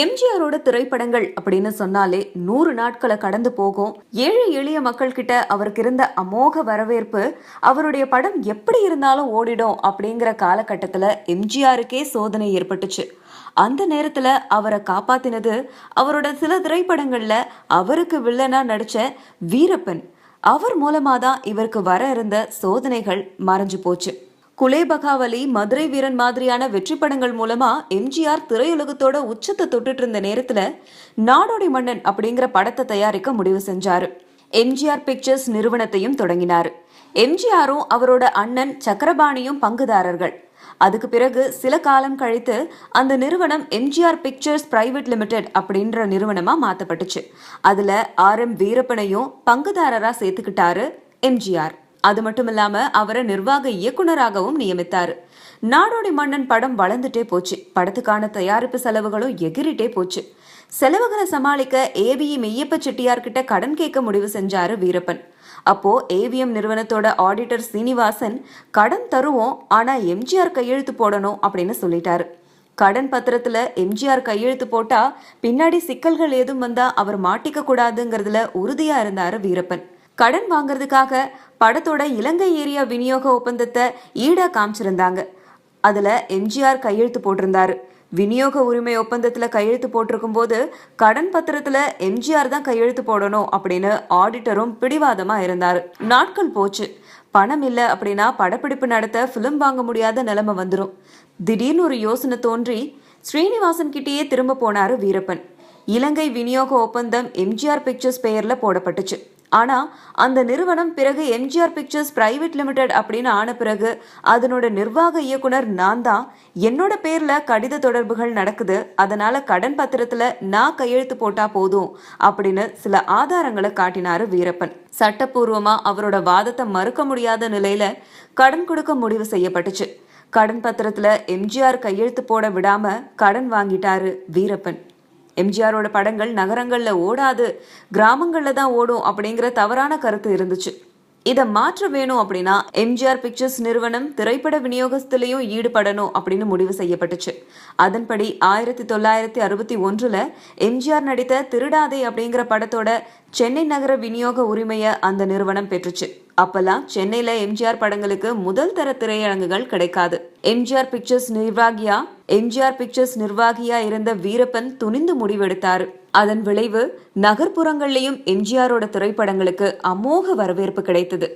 எம்ஜிஆரோட திரைப்படங்கள் அப்படின்னு சொன்னாலே நூறு நாட்களை கடந்து போகும். ஏழை எளிய மக்கள் கிட்ட அவருக்கு இருந்த அமோக வரவேற்பு அவருடைய படம் எப்படி இருந்தாலும் ஓடிடும் அப்படிங்கிற காலகட்டத்துல எம்ஜிஆருக்கே சோதனை ஏற்பட்டுச்சு. அந்த நேரத்துல அவரை காப்பாத்தினது அவரோட சில திரைப்படங்கள்ல அவருக்கு வில்லனா நடிச்ச வீரப்பன். அவர் மூலமாக தான் இவருக்கு வர இருந்த சோதனைகள் மறைஞ்சு போச்சு. குலேபகாவலி மதுரை வீரன் மாதிரியான வெற்றி படங்கள் மூலமா எம்ஜிஆர் திரையுலகத்தோட உச்சத்தை தொட்டுட்டு இருந்த நேரத்துல நாடோடி மன்னன் அப்படிங்கிற படத்தை தயாரிக்க முடிவு செஞ்சாரு. எம்ஜிஆர் பிக்சர்ஸ் நிறுவனத்தையும் தொடங்கினார். எம்ஜிஆரும் அவரோட அண்ணன் சக்கரபாணியும் பங்குதாரர்கள். அதுக்கு பிறகு சில காலம் கழித்து அந்த நிறுவனம் எம்ஜிஆர் பிக்சர்ஸ் பிரைவேட் லிமிடெட் அப்படின்ற நிறுவனமா மாத்தப்பட்டுச்சு. அதுல ஆர் எம் வீரப்பனையும் பங்குதாரரா சேர்த்துக்கிட்டாரு எம்ஜிஆர். அது மட்டும் இல்லாம அவரை நிர்வாக இயக்குனராகவும் நியமித்தார். நாடோடி மன்னன் படம் வளர்ந்துட்டே போச்சு. படத்துக்கான தயாரிப்பு செலவுகளும் எகிரிட்டே போச்சு. செலவுகளை சமாளிக்க ஏபிஇ மெய்யப்ப செட்டியார்கிட்ட கடன் கேட்க முடிவு செஞ்சாரு வீரப்பன். அப்போ ஏவிஎம் நிறுவனத்தோட ஆடிட்டர் சீனிவாசன் கடன் தருவோம் ஆனா எம்ஜிஆர் கையெழுத்து போடணும் அப்படின்னு சொல்லிட்டாரு. கடன் பத்திரத்துல எம்ஜிஆர் கையெழுத்து போட்டா பின்னாடி சிக்கல்கள் ஏதும் வந்தா அவர் மாட்டிக்க கூடாதுங்கிறதுல உறுதியா இருந்தாரு வீரப்பன். கடன் வாங்குறதுக்காக படத்தோட இலங்கை ஏரியா விநியோக ஒப்பந்தத்தை ஈடா காமிச்சிருந்தாங்க. அதுல எம்ஜிஆர் கையெழுத்து போட்டிருந்தாரு. விநியோக உரிமை ஒப்பந்தத்தில் கையெழுத்து போட்டிருக்கும் போது கடன் பத்திரத்தில் எம்ஜிஆர் தான் கையெழுத்து போடணும் அப்படின்னு ஆடிட்டரும் பிடிவாதமாக இருந்தார். நாட்கள் போச்சு. பணம் இல்லை அப்படின்னா படப்பிடிப்பு நடத்த ஃபிலிம் வாங்க முடியாத நிலைமை வந்துடும் திடீர்னு ஒரு யோசனை தோன்றி ஸ்ரீனிவாசன் கிட்டேயே திரும்ப போனார் வீரப்பன். இலங்கை விநியோக ஒப்பந்தம் எம்ஜிஆர் பிக்சர்ஸ் பெயரில் போடப்பட்டுச்சு. ஆனால் அந்த நிறுவனம் பிறகு எம்ஜிஆர் பிக்சர்ஸ் பிரைவேட் லிமிடெட் அப்படின்னு ஆன பிறகு அதனோட நிர்வாக இயக்குனர் நான் தான். என்னோட பேரில் கடித தொடர்புகள் நடக்குது. அதனால கடன் பத்திரத்தில் நான் கையெழுத்து போட்டால் போதும் அப்படின்னு சில ஆதாரங்களை காட்டினாரு வீரப்பன். சட்டப்பூர்வமாக அவரோட வாதத்தை மறுக்க முடியாத நிலையில் கடன் கொடுக்க முடிவு செய்யப்பட்டுச்சு. கடன் பத்திரத்தில் எம்ஜிஆர் கையெழுத்து போட விடாமல் கடன் வாங்கிட்டாரு வீரப்பன். எம்ஜிஆரோட படங்கள் நகரங்களில் ஓடாது கிராமங்களில் தான் ஓடும் அப்படிங்கிற தவறான கருத்து இருந்துச்சு. இதை மாற்ற வேணும் அப்படின்னா எம்ஜிஆர் பிக்சர்ஸ் நிறுவனம் திரைப்பட விநியோகத்திலையும் ஈடுபடணும் அப்படின்னு முடிவு செய்யப்பட்டுச்சு. அதன்படி ஆயிரத்தி தொள்ளாயிரத்தி அறுபத்தி ஒன்றில் எம்ஜிஆர் நடித்த திருடாதே அப்படிங்கிற படத்தோட சென்னை நகர விநியோக உரிமையை அந்த நிறுவனம் பெற்றுச்சு. அப்பெல்லாம் சென்னையில் எம்ஜிஆர் படங்களுக்கு முதல் தர திரையரங்குகள் கிடைக்காது. எம்ஜிஆர் பிக்சர்ஸ் நிர்வாகியா எம்ஜிஆர் பிக்சர்ஸ் நிர்வாகியா இருந்த வீரப்பன் துணிந்து முடிவெடுத்தார். அதன் விளைவு நகர்ப்புறங்கள்லயும் எம்ஜிஆரோட திரைப்படங்களுக்கு அமோக வரவேற்பு கிடைத்தது.